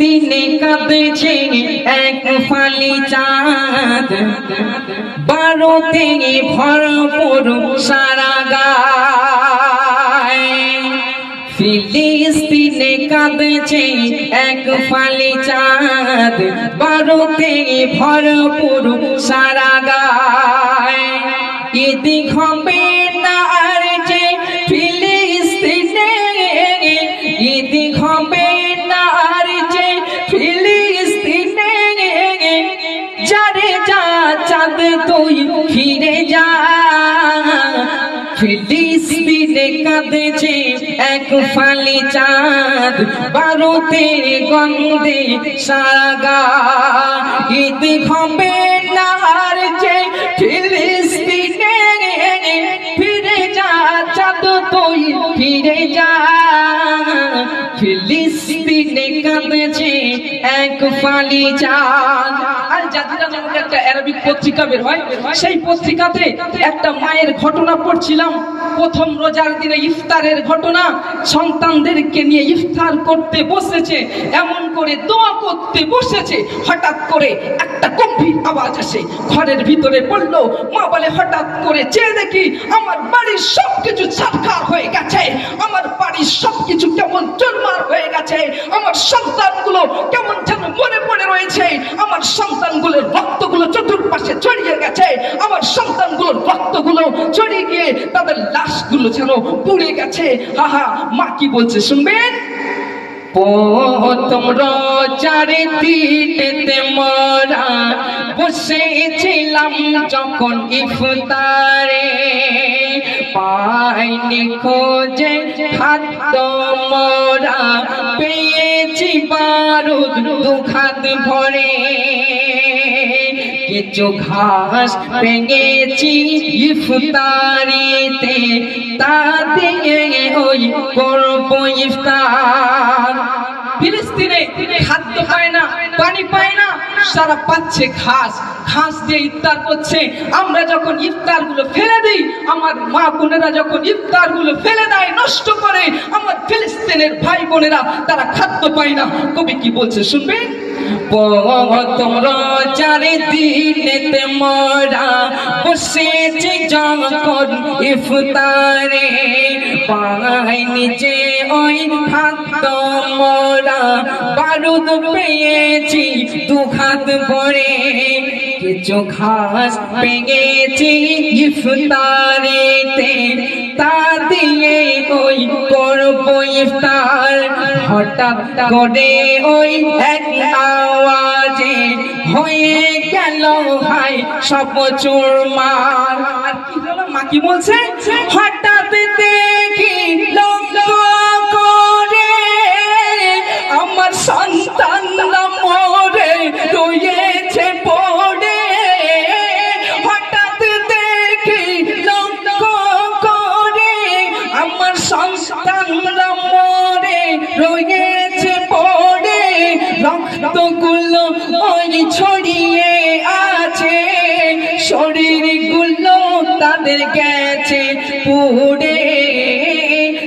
ফিলিস্তিনে কাঁদছে এক ফালি চাঁদ। বারোতে ভরপুর সারা গায়। ফিলিস্তিনে কাঁদছে এক ফালি চাঁদ। বারোতে ভরপুর সারা গায়। ঈদি হবে না আর তুই ফিরে যা। ফিলিস্তিনে কাঁদেছে এক ফালি চাঁদ বারোতের গন্ধে সাগা। ঈদ হবে ফিরে যা, চাঁদ এক ফালি চাঁদ। জাতিরা নামক একটা অ্যারাবিক পত্রিকা বের হয়। সেই পত্রিকাতে একটা মায়ের ঘটনা পড়ছিলাম। প্রথম রোজার দিনে ইফতারের ঘটনা, সন্তানদেরকে নিয়ে ইফতার করতে বসেছে, এমন করে দোয়া করতে বসেছে। হঠাৎ করে একটা গম্ভীর আওয়াজ আসে, ঘরের ভিতরে পড়ল মা বলে, হঠাৎ করে চেয়ে দেখি আমার বাড়ির সবকিছু ছাড়খার হয়ে গেছে। আমার বাড়ির সবকিছু কেমন চুরমার হয়ে গেছে। আমার সন্তানগুলো কেমন যেন মনে পড়ে রয়েছে। আমার সন্তানগুলোর রক্তগুলো চতুর্পাশে ছড়িয়ে গেছে। আমার সন্তানগুলোর রক্তগুলো ছড়িয়ে গিয়ে তাদের লাশগুলো যেন পুড়ে গেছে। হাহা মা কি বলছে শুনবেন? তোমরা রোজারে দিনেতে মরা বসেছিলাম যখন ইফতারে। পাইনি খোঁজে খাদ্য মরা, পেয়েছি বারুদ, দুখাত ভরে। কিছু ঘাস পেয়েছি ইফতারিতে তা দিয়ে ওই করব ইফতার। ফিলিস্তিনে খাদ্য পায় না, পানি পায় না, সারা পাচ্ছে ঘাস ঘাস দিয়ে ইফতার করছে, আমরা যখন ইফতারগুলো ফেলে দিই, আমার মা বোনেরা যখন ইফতারগুলো ফেলে দেয়, নষ্ট করে, আমার ফিলিস্তিনের ভাই বোনেরা, তারা খাদ্য পায় না। কবি কি বলছে, শুনবে? প্রথম রোজারে দিনেতে মরা বসেছে যখন ইফতারে পাইনি যে ওই মরা, বারুদ পেয়েছি দু ভরে। কিছু ঘাস পেয়েছি ইফতারিতে তা দিয়ে ওই করব ইফতার। হঠাৎ করে ওই এক আওয়াজে হয়ে গেল হাই সব চুরমার। আর কি মা কি বলছে? হঠাৎ দেখি লক্ষ্য করে আমার সন্তান মরে ওই ছড়িয়ে আছে। শরীরগুলো তাদের গেছে পুড়ে।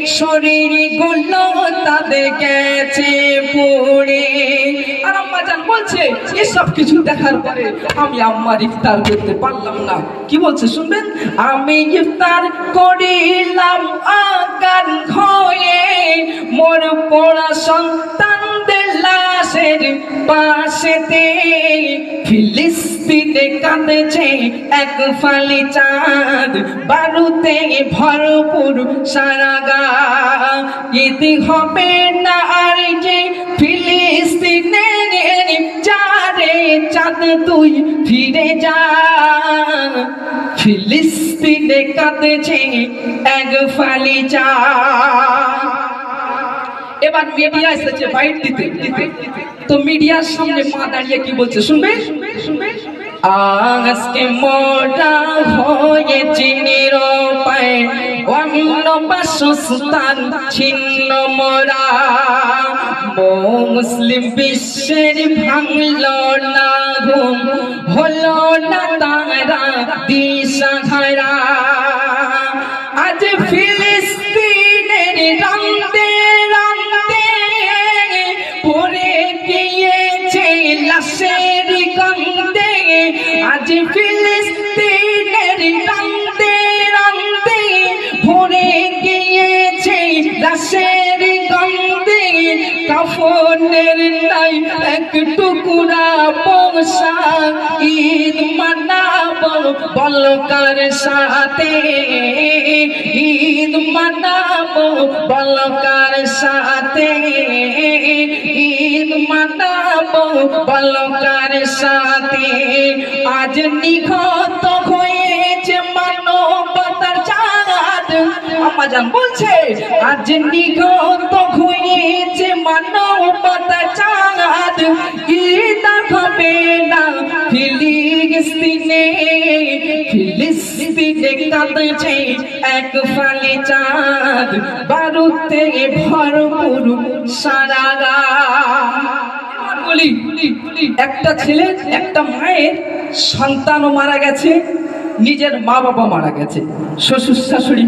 শরীরগুলো তাদের গেছে পুড়ে। আর আম্মা জান বলছে, এসব কিছু দেখার পরে আমি আম্মার ইফতার করতে পারলাম না। কি বলছে, শুনবেন? আমি ইফতার করিলাম আগান হয়ে। মোর পড়া সন্তানদের লাশের পাশেতে ফিলিস্তিনে কাঁদেছে এক ফালি চাঁদ। বারুতে ভরপুর সারা গা ইতি হবে না আর যে ফিলিস্তিনে যারে চাঁদ তুই ফিরে যা। ফিলিস্তিনে কাঁদেছে এক ফালি চাঁদ। এবার মিডিয়া এসেছে বাইট দিতে তো মিডিয়ার সামনে মা দাঁড়িয়ে কি বলছে, শুনবে? আজকে মোটা হয়েছে নিরপায় অন্য বাসস্থান, ছিন্ন মোরা। মুসলিম বিশ্বের ভাঙল না, ঘুম হলো না তারা। দিশা আজ ফিলিস্তিনের রান্তে রান্তে ভরে গিয়েছে লাশের গন্ধে, কাফনের নাই এক টুকুরা পোষা ঈদ মানাবো বলকার সাথে। ঈদ মানাবো বলকার সাথে। ঈদ মানাবো বলকার সাথে। আজ নিখত হয়েছে মানবতার চাঁদ। আমাজান বলছে, আজ নিগত হয়েছে মানবতার চাঁদ। ঈদ হবে না ফিলিস্তিনে? ফিলিস্তিনে কাঁদছে এক ফালি চাঁদ। বারুতে ভরপুর সারা গান। বলি, একটা ছেলে, একটা মায়ের সন্তানও মারা গেছে নিজের মা বাবা মারা গেছে শ্বশুর শাশুড়ি